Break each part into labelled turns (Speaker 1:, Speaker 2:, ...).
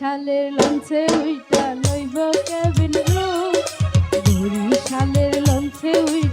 Speaker 1: বরিশালের লঞ্চে উইটা লইব কেবিন ক্রু বরিশালের লঞ্চে উইটা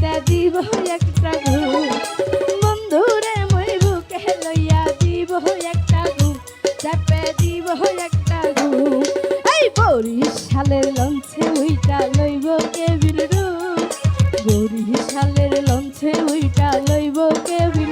Speaker 1: একটা দিব একটা ঘুম বন্ধুরে মই বুকে লইয়া দিব একটা ঘুম চাপে দিব একটা ঘুম এই বরিশালের লঞ্চে ওইটা লইব কেবির রুম বরিশালের লঞ্চে ওইটা লইব কেবির